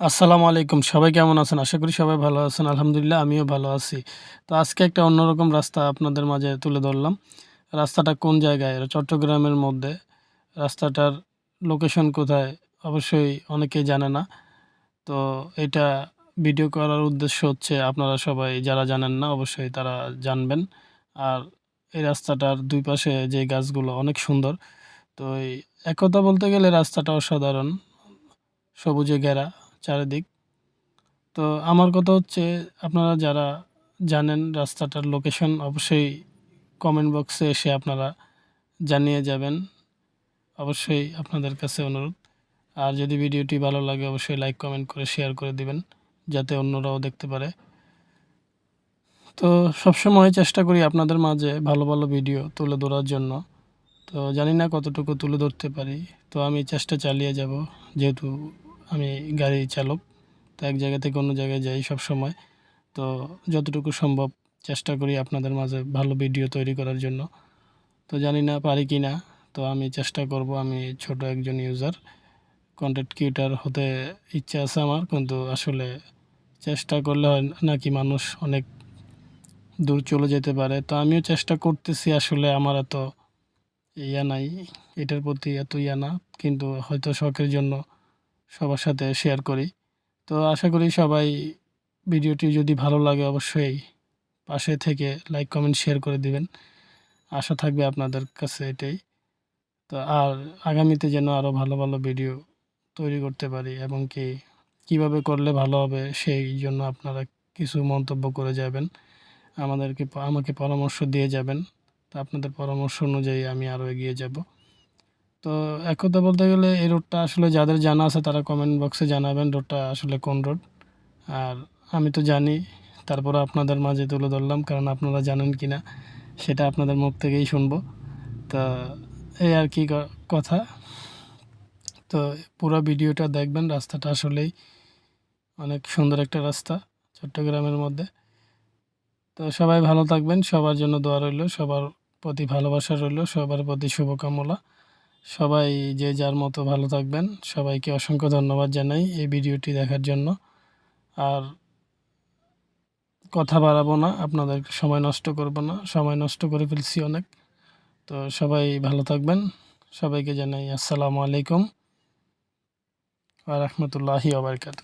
আসসালামু আলাইকুম। সবাই কেমন আছেন? আশা করি সবাই ভালো আছেন। আলহামদুলিল্লাহ, আমিও ভালো আছি। তো আজকে একটা অন্যরকম রাস্তা আপনাদের মাঝে তুলে ধরলাম। রাস্তাটা কোন জায়গায়? চট্টগ্রামের মধ্যে। রাস্তাটার লোকেশন কোথায়? অবশ্যই অনেকেই জানে না। তো এটা ভিডিও করার উদ্দেশ্য হচ্ছে, আপনারা সবাই যারা জানেন না, অবশ্যই তারা জানবেন। আর এই রাস্তাটার দুই পাশে যে গাছগুলো অনেক সুন্দর। তো এই এক কথা বলতে গেলে রাস্তাটা অসাধারণ। সবুজে ঘেরা। চারিদিক। তো আমার কথা হচ্ছে, আপনারা যারা জানেন রাস্তাটার লোকেশন অবশ্যই কমেন্ট বক্সে এসে আপনারা জানিয়ে যাবেন। অবশ্যই আপনাদের কাছে অনুরোধ। আর যদি ভিডিওটি ভালো লাগে, অবশ্যই লাইক কমেন্ট করে শেয়ার করে দিবেন, যাতে অন্যরাও দেখতে পারে। তো সবসময় চেষ্টা করি আপনাদের মাঝে ভালো ভালো ভিডিও তুলে ধরার জন্য। তো জানি না কতটুকু তুলে ধরতে পারি। তো আমি চেষ্টা চালিয়ে যাব, যেহেতু আমি গাড়ি চালক, তো এক জায়গা থেকে অন্য জায়গায় যাই সব সময় তো যতটুকু সম্ভব চেষ্টা করি আপনাদের মাঝে ভালো ভিডিও তৈরি করার জন্য। তো জানি না পারি কি না, তো আমি চেষ্টা করব আমি ছোট একজন ইউজার কন্টেন্ট ক্রিয়েটার হতে ইচ্ছা আছে আমার, কিন্তু আসলে চেষ্টা করলে নাকি মানুষ অনেক দূর চলে যেতে পারে। তো আমিও চেষ্টা করতেছি, আসলে আমার এত ইয়া নাই, এটার প্রতি এত ইয়া না, কিন্তু হয়তো শখের জন্য সবার সাথে শেয়ার করি। তো আশা করি সবাই ভিডিওটি যদি ভালো লাগে অবশ্যই পাশে থেকে লাইক কমেন্ট শেয়ার করে দিবেন। আশা থাকবে আপনাদের কাছে এটাই। তো আর আগামীতে যেন আরও ভালো ভালো ভিডিও তৈরি করতে পারি এবং কি কীভাবে করলে ভালো হবে সেই জন্য আপনারা কিছু মন্তব্য করে যাবেন। আমাদেরকে, আমাকে পরামর্শ দিয়ে যাবেন। তো আপনাদের পরামর্শ অনুযায়ী আমি আরও এগিয়ে যাব। তো এক কথা বলতে গেলে এই রোডটা আসলে যাদের জানা আছে তারা কমেন্ট বক্সে জানাবেন রোডটা আসলে কোন রোড আর আমি তো জানি তারপরে আপনাদের মাঝে তুলে ধরলাম, কারণ আপনারা জানেন কি না সেটা আপনাদের মুখ থেকেই শুনব। তা এই আর কি, কথা। তো পুরো ভিডিওটা দেখবেন, রাস্তাটা আসলেই অনেক সুন্দর একটা রাস্তা চট্টগ্রামের মধ্যে। তো সবাই ভালো থাকবেন, সবার জন্য দোয়া রইল, সবার প্রতি ভালোবাসা রইল, সবার প্রতি শুভকামনা। সবাই যে যার মতো ভালো থাকবেন। সবাইকে অসংখ্য ধন্যবাদ জানাই এই ভিডিওটি দেখার জন্য। আর কথা বাড়াবো না, আপনাদের সময় নষ্ট করব না, সময় নষ্ট করে ফেলছি অনেক। তো সবাই ভালো থাকবেন। সবাইকে জানাই আসসালামু আলাইকুম আর রহমতুল্লাহি আবরকাত